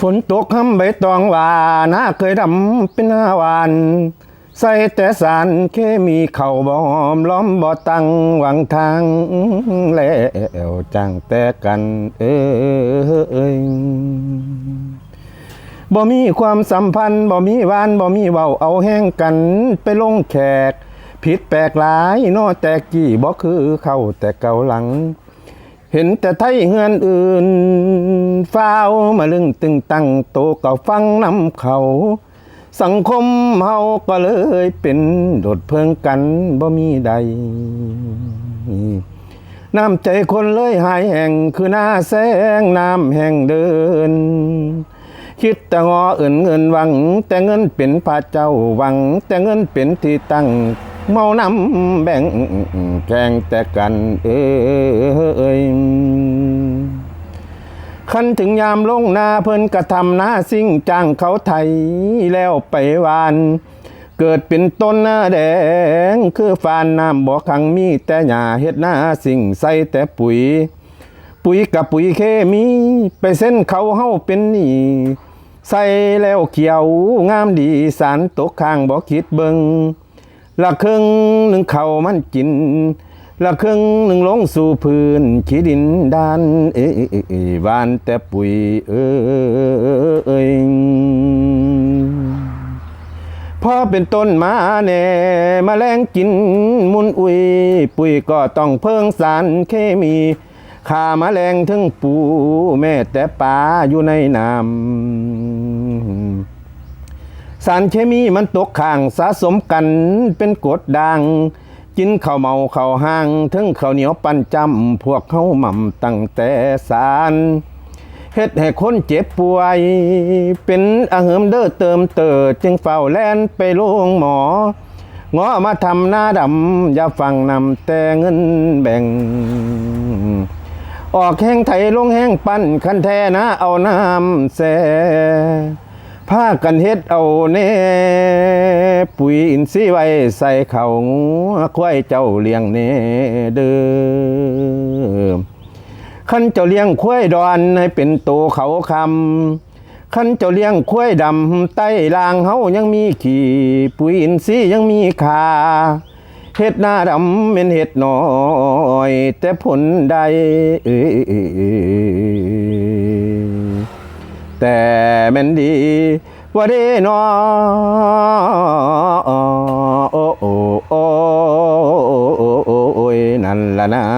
ฝนตกห้ำใบตองหวานาเคยดำเป็นหน้าหวาน ใส่แต่สารเคมีเข่าบอมล้อมบ่ตังหวังทางแล้วจังแต่กันเอ้ยบ่มีความสัมพันธ์บ่มีวานบ่มีเว้าเอาแห้งกันไปลงแขก ผิดแปลกหลายนอแต่กี่บ่คือเข้าแต่เก่าหลัง เห็นแต่ไทยเฮือนอื่นฟ้าวมาลึงตึงตั้งโตก็ฟังนำเขา สังคมเฮาก็เลยเป็นโดดเพิงกันบ่มีใด น้ำใจคนเลยหายแห่งคือหน้าแสงน้ำแห่งเดิน คิดแต่งอเอื่นเงินหวัง แต่เงินเป็นพระเจ้าหวัง แต่เงินเป็นที่ตั้ง เมานำแบ่งแข่งแต่กันเอ้ยคันถึงยามลงนาเพิ่นกระทำนาสิ่งจ้างเขาไทยแล้วไปวาน เกิดเป็นต้นหน้าแดง คือฟานน้ำบ่อขังมีแต่หญ้าเฮ็ดหน้าสิ่งใส่แต่ปุ๋ย ปุ๋ยกับปุ๋ยเคมี ไปเส้นเขาเฮาเป็นหนี้ใส่แล้วเขียวงามดีสารตกข้างบ่คิดเบิง ละครึ่งหนึ่งเขามันกิน ละครึ่งหนึ่งลงสู่พื้นขี้ดินดาน เอ้ยหวานแต่ปุ๋ยเอ้ยพอเป็นต้นมาแน่มาแรงกินมุนอุย ปุ๋ยก็ต้องเพิ่งสารเคมีขามาแรงถึงปูแม่แต่ปลาอยู่ในน้ำ สารเคมีมันตกข้างสะสมกันเป็นกดด่างกินข้าวเมาข้าวห้างถึงข้าวเหนียวปั้นจำพวกเขาหม่ำตั้งแต่สารเฮ็ดให้คนเจ็บป่วย เป็นอาเหิมเด้อเติมเติดจึงเฝ้าแล่นไปโรงหมองอมาทำหน้าดำอย่าฟังนำแต่เงินแบ่ง ออกแห้งไถลงแห้งปั้นคันแท้นะเอาน้ำแซ่ ผ้ากันเฮ็ดเอาเน่ปุ๋ยอินทรีย์ไว้ใส่เขางูควายเจ้าเลี้ยงเน่เด้อขันเจ้าเลี้ยงควายดอนให้เป็นโตเขาคำขันเจ้าเลี้ยงควายดำใต้ลางเฮายังมีขี่ปุ๋ยอินทรีย์ยังมีคาเห็ดหน้าดำเป็นเห็ดน้อย แต่ผลใดเอ้ย แต่มันดีว่าเด้นอโอ้โอ้โอ้โอ้โอ้โอ้ยนั่นละนะนั่นละนะ